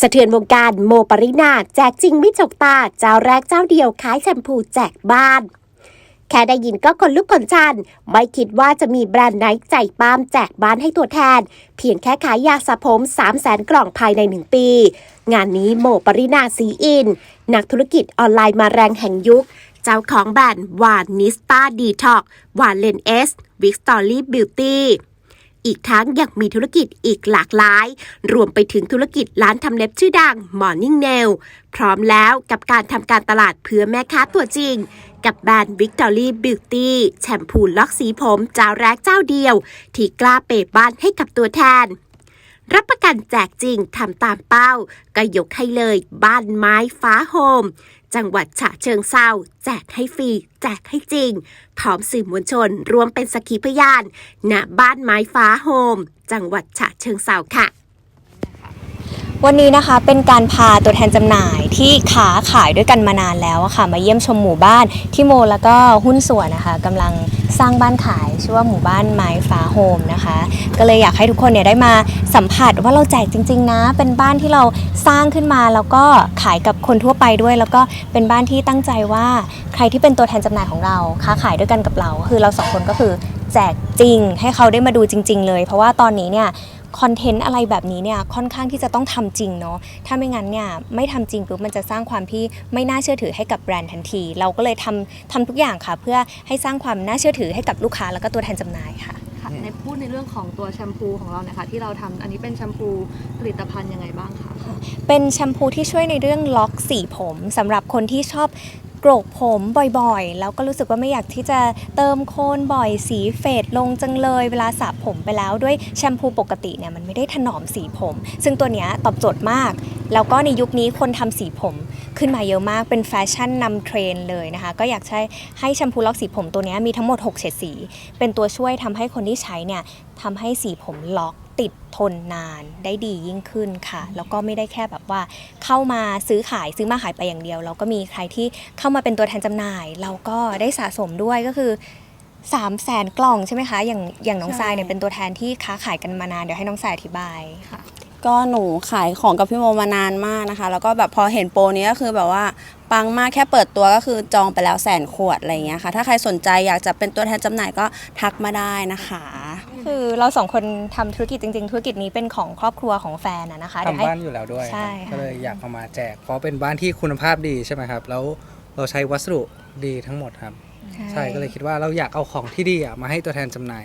สะเทือนวงการโมปรินาแจกจริงไม่จกตา เจ้าแรกเจ้าเดียวขายแชมพูแจกบ้าน แค่ได้ยินก็คนลุกขนชัน ไม่คิดว่าจะมีแบรนด์ไหนใจป้ามแจกบ้านให้ตัวแทน เพียงแค่ขายยาสระผม3 0 0แสนกล่องภายใน 1 ปี งานนี้โมปรินาสีอิน นักธุรกิจออนไลน์มาแรงแห่งยุค เจ้าของแบรนด์วานนิสตาดีท็อกวานเลนเอสวิกสตอรี่บิวตี้ อีกทั้งยังมีธุรกิจอีกหลากหลาย รวมไปถึงธุรกิจร้านทำเล็บชื่อดัง Morning Nail พร้อมแล้วกับการทำการตลาดเพื่อแม่ค้าตัวจริง กับแบรนด์ Victory Beauty แชมพูล็อกสีผมเจ้าแรกเจ้าเดียว ที่กล้าเปย์บ้านให้กับตัวแทน รับประกันแจกจริงทำตามเป้า ก็ยกให้เลยบ้านไม้ฟ้าโฮม จังหวัดฉะเชิงเซาแจกให้ฟรี แจกให้จริง พร้อมสื่อมวลชนรวมเป็นสกขีพยานณบ้านไม้ฟ้าโฮม จังหวัดฉะเชิงเซาค่ะ วันนี้นะคะเป็นการพาตัวแทนจำหน่ายที่ค้าขายด้วยกันมานานแล้วอะค่ะ มาเยี่ยมชมหมู่บ้านที่โมแล้วก็หุ้นส่วนนะคะกำลังสร้างบ้านขายชื่อว่าหมู่บ้านไม้ฟ้าโฮมนะคะ ก็เลยอยากให้ทุกคนเนี่ยได้มาสัมผัสว่าเราแจกจริง ๆ นะ เป็นบ้านที่เราสร้างขึ้นมาแล้วก็ขายกับคนทั่วไปด้วย แล้วก็เป็นบ้านที่ตั้งใจว่าใครที่เป็นตัวแทนจำหน่ายของเราค้าขายด้วยกันกับเรา คือเราสองคนก็คือแจกจริง ให้เขาได้มาดูจริง ๆ เลย เพราะว่าตอนนี้เนี่ย คอนเทนต์อะไรแบบนี้เนี่ยค่อนข้างที่จะต้องทำจริงเนาะถ้าไม่งั้นเนี่ยไม่ทำจริงปุ๊บมันจะสร้างความที่ไม่น่าเชื่อถือให้กับแบรนด์ทันที เราก็เลยทำทำทุกอย่างค่ะ เพื่อให้สร้างความน่าเชื่อถือให้กับลูกค้าแล้วก็ตัวแทนจำหน่ายค่ะค่ะในพูดในเรื่องของตัวแชมพูของเราเนี่ยค่ะที่เราทำอันนี้เป็นแชมพูผลิตภัณฑ์ยังไงบ้างคะเป็นแชมพูที่ช่วยในเรื่องล็อกสีผมสำหรับคนที่ชอบ โกรกผมบ่อยๆ แล้วก็รู้สึกว่าไม่อยากที่จะเติมโคนบ่อยสีเฟดลงจังเลย เวลาสระผมไปแล้วด้วยแชมพูปกติเนี่ยมันไม่ได้ถนอมสีผม ซึ่งตัวเนี้ยตอบโจทย์มาก แล้วก็ในยุคนี้คนทำสีผมขึ้นมาเยอะมากเป็นแฟชั่นนำเทรนเลยนะคะ ก็อยากใช้ให้แชมพูล็อกสีผมตัวเนี้ยมีทั้งหมด 6 เฉดสี เป็นตัวช่วยทำให้คนที่ใช้เนี่ยทำให้สีผมล็อก ติดทนนานได้ดียิ่งขึ้นค่ะ แล้วก็ไม่ได้แค่แบบว่า เข้ามาซื้อขายซื้อมาขายไปอย่างเดียวแล้วก็มีใครที่เข้ามาเป็นตัวแทนจำหน่าย เราก็ได้สะสมด้วยก็คือ3 0 0แสนกล่องใช่ไหมคะ อย่างอย่างน้องทรายเนี่ยเป็นตัวแทนที่ค้าขายกันมานาน เดี๋ยวให้น้องทรายอธิบายค่ะ ก็หนูขายของกับพี่โมมานานมากนะคะ แล้วก็แบบพอเห็นโปรนี้ก็คือแบบว่าปังมากแค่เปิดตัวก็คือจองไปแล้วแสนขวดอะไรอย่างเงี้ยค่ะ ถ้าใครสนใจอยากจะเป็นตัวแทนจำหน่ายก็ทักมาได้นะคะ คือเราสองคนทำธุรกิจจริง ๆ ธุรกิจนี้เป็นของครอบครัวของแฟนอะนะคะเดี๋ยวให้ ทำบ้านอยู่แล้วด้วยใช่ครับค่ะ ก็เลยอยากเอามาแจก เพราะเป็นบ้านที่คุณภาพดีใช่ไหมครับ แล้วเราใช้วัสดุดีทั้งหมดครับ ใช่ก็เลยคิดว่าเราอยากเอาของที่ดีอะมาให้ตัวแทนจำหน่าย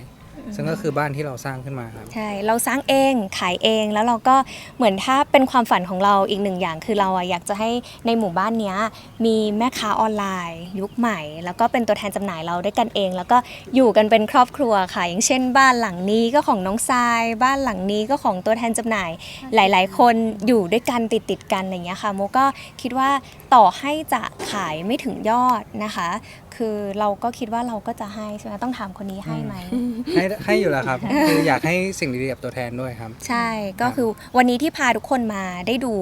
ซึ่งก็คือบ้านที่เราสร้างขึ้นมาครับ ใช่ เราสร้างเองขายเองแล้วเราก็เหมือนถ้าเป็นความฝันของเราอีกหนึ่งอย่าง คือเราอะอยากจะให้ในหมู่บ้านเนี้ยมีแม่ค้าออนไลน์ ยุคใหม่ แล้วก็เป็นตัวแทนจำหน่ายเราด้วยกันเอง แล้วก็อยู่กันเป็นครอบครัวค่ะ อย่างเช่น บ้านหลังนี้ก็ของน้องทราย บ้านหลังนี้ก็ของตัวแทนจำหน่าย หลาย ๆ คนอยู่ด้วยกันติดติดๆกันอะไรอย่างเงี้ยค่ะโมก็คิดว่าต่อให้จะขายไม่ถึงยอดนะคะ คือเราก็คิดว่าเราก็จะให้ใช่ไหมต้องถามคนนี้ให้ไหมให้ให้อยู่แล้วครับ คืออยากให้สิ่งดีๆกับตัวแทนด้วยครับ ใช่ก็คือวันนี้ที่พาทุกคนมาได้ดู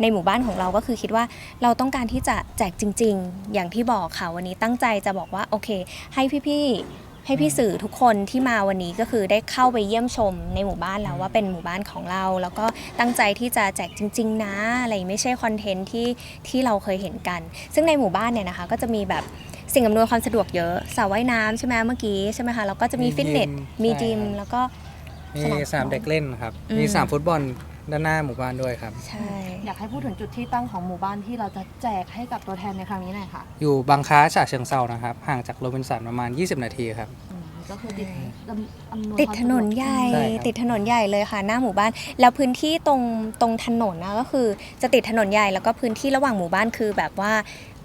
ในหมู่บ้านของเราก็คือคิดว่าเราต้องการที่จะแจกจริง ๆ อย่างที่บอกค่ะวันนี้ตั้งใจจะบอกว่าโอเค ให้พี่ๆให้พี่สื่อทุกคนที่มาวันนี้ก็คือได้เข้าไปเยี่ยมชมในหมู่บ้านแล้วว่าเป็นหมู่บ้านของเรา แล้วก็ตั้งใจที่จะแจกจริง ๆ นะอะไรไม่ใช่คอนเทนต์ที่ที่เราเคยเห็นกัน ซึ่งในหมู่บ้านเนี่ยนะคะก็จะมีแบบ สิ่งอำนวยความสะดวกเยอะสระว่ายน้ำใช่ไหมเมื่อกี้ใช่ไหมคะแล้วก็จะมีมีฟิตเนส ยิมมีใช่จิม ครับ แล้วก็ มีสนามสนามเด็กเล่นครับ อืม มีสนามฟุตบอลด้านหน้าหมู่บ้านด้วยครับ ใช่ อยากให้พูดถึงจุดที่ตั้งของหมู่บ้านที่เราจะแจกให้กับตัวแทนในครั้งนี้หน่อยค่ะอยู่บางค้าฉะเชิงเซานะครับ ห่างจากโรบินสันประมาณ 20 นาทีครับ อืม ก็คือติดอำอำนวยติดความถนนใหญ่ใช่ครับ ติดถนนใหญ่เลยค่ะ หน้าหมู่บ้าน แล้วพื้นที่ตรงตรงถนนนะก็คือจะติดถนนใหญ่แล้วก็พื้นที่ระหว่างหมู่บ้านคือแบบว่า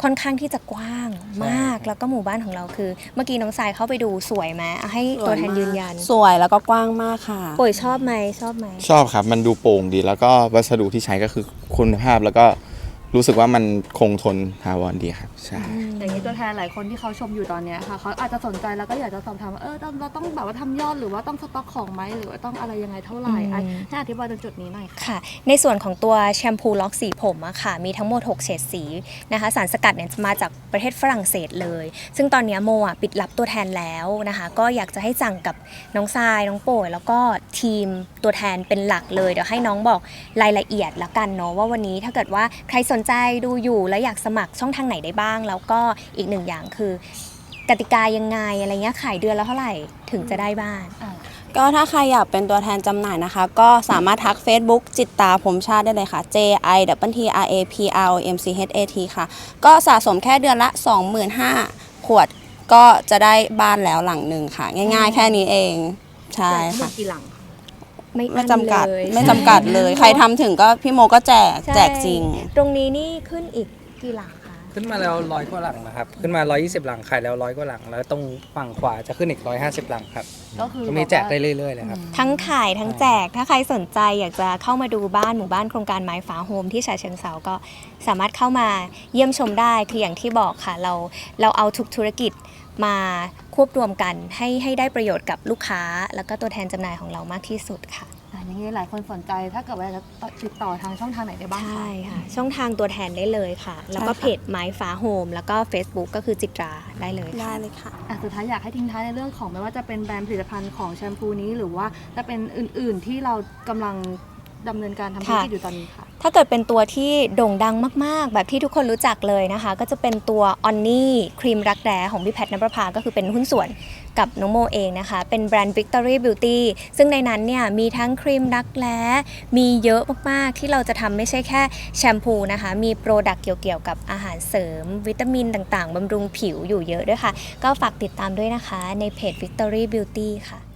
ค่อนข้างที่จะกว้างมากแล้วก็หมู่บ้านของเราคือ เมื่อกี้น้องสายเข้าไปดูสวยไหมอะให้ตัวแทนยืนยันสวยแล้วก็กว้างมากค่ะ ป่วยชอบไหมชอบไหมชอบครับ มันดูโปร่งดีแล้วก็วัสดุที่ใช้ก็คือคุณภาพแล้วก็ รู้สึกว่ามันคงทนทาวรดีครับใช่ อย่างนี้ตัวแทนหลายคนที่เขาชมอยู่ตอนเนี้ยค่ะเขาอาจจะสนใจแล้วก็อยากจะสอบถามว่าเออเราเราต้องแบบว่าทำยอดหรือว่าต้องสต็อกของไหมหรือว่าต้องอะไรยังไงเท่าไหร่อืมอะให้อธิบายตรงจุดนี้หน่อยค่ะ ค่ะในส่วนของตัวแชมพูล็อกสีผมอะค่ะมีทั้งหมด 6 เฉดสีนะคะสารสกัดเนี่ยมาจากประเทศฝรั่งเศสเลย ซึ่งตอนเนี้ยโมอะปิดรับตัวแทนแล้วนะคะก็อยากจะให้สั่งกับน้องทรายน้องโป่ยแล้วก็ทีมตัวแทนเป็นหลักเลย เดี๋ยวให้น้องบอกรายละเอียดละกันเนาะว่าวันนี้ถ้าเกิดว่าใครสนใจดูอยู่แล้วอยากสมัครช่องทางไหนได้บ้าง แล้วก็อีกหนึ่งอย่างคือกติกายังไงอะไรเงี้ยขายเดือนละเท่าไหร่ถึงจะได้บ้างก็ถ้าใครอยากเป็นตัวแทนจำหน่ายนะคะ ก็สามารถทัก Facebook จิตตาผมชาติได้เลยค่ะ J I W T R A P R O M C H A T ค่ะ ก็สะสมแค่เดือนละ 25,000 ขวดก็จะได้บ้านแล้วหลังหนึ่งค่ะ ง่ายๆ แค่นี้เอง ใช่ค่ะกี่หลัง ไม่ไม่จำกัดอั้นเลยไม่จำกัดเลย ใครทำถึงก็พี่โมก็แจกใช่แจกจริง ตรงนี้นี่ขึ้นอีกกี่หลังคะขึ้นมาแล้วร้อยกว่าหลังนะครับ ขึ้นมา 120 หลังขายแล้วร้อยกว่าหลัง แล้วตรงฝั่งขวาจะขึ้นอีก 150 หลังครับ ก็คือก็มีแจกได้เรื่อยๆเลยครับ ทั้งขายทั้งแจก ถ้าใครสนใจอยากจะเข้ามาดูบ้านหมู่บ้านโครงการไม้ฝาโฮมที่ฉะเชิงเซาก็สามารถเข้ามาเยี่ยมชมได้ คืออย่างที่บอกค่ะ เราเราเอาทุกธุรกิจ มาควบรวมกันให้ให้ได้ประโยชน์กับลูกค้า แล้วก็ตัวแทนจำหน่ายของเรามากที่สุดค่ะ อะอย่างนี้หลายคนสนใจถ้าเกิดว่าจะติดต่อทางช่องทางไหนได้บ้างคะ ใช่ค่ะ ช่องทางตัวแทนได้เลยค่ะ แล้วก็ใช่ค่ะ เพจไม้ฟ้าโฮมแล้วก็ Facebook ก็คือจิตราได้เลยค่ะ ได้เลยค่ะ อะสุดท้ายอยากให้ทิ้งท้ายในเรื่องของไม่ว่าจะเป็นแบรนด์ผลิตภัณฑ์ของแชมพูนี้หรือว่าจะเป็นอื่นๆที่เรากำลัง ดำเนินการทำธุรกิจอยู่ตอนนี้ค่ะ ถ้าเกิดเป็นตัวที่โด่งดังมากๆ แบบที่ทุกคนรู้จักเลยนะคะ ก็จะเป็นตัวออนนี่ครีมรักแร้ของพี่แพทย์นภพาก็คือเป็นหุ้นส่วนกับน้องโมเองนะคะ เป็นแบรนด์ Victory Beauty ซึ่งในนั้นเนี่ยมีทั้งครีมรักแร้มีเยอะมากๆ ที่เราจะทำไม่ใช่แค่แชมพูนะคะ มีโปรดักต์เกี่ยวๆกับอาหารเสริม วิตามินต่างๆบำรุงผิวอยู่เยอะด้วยค่ะ ก็ฝากติดตามด้วยนะคะในเพจ Victory Beauty ค่ะ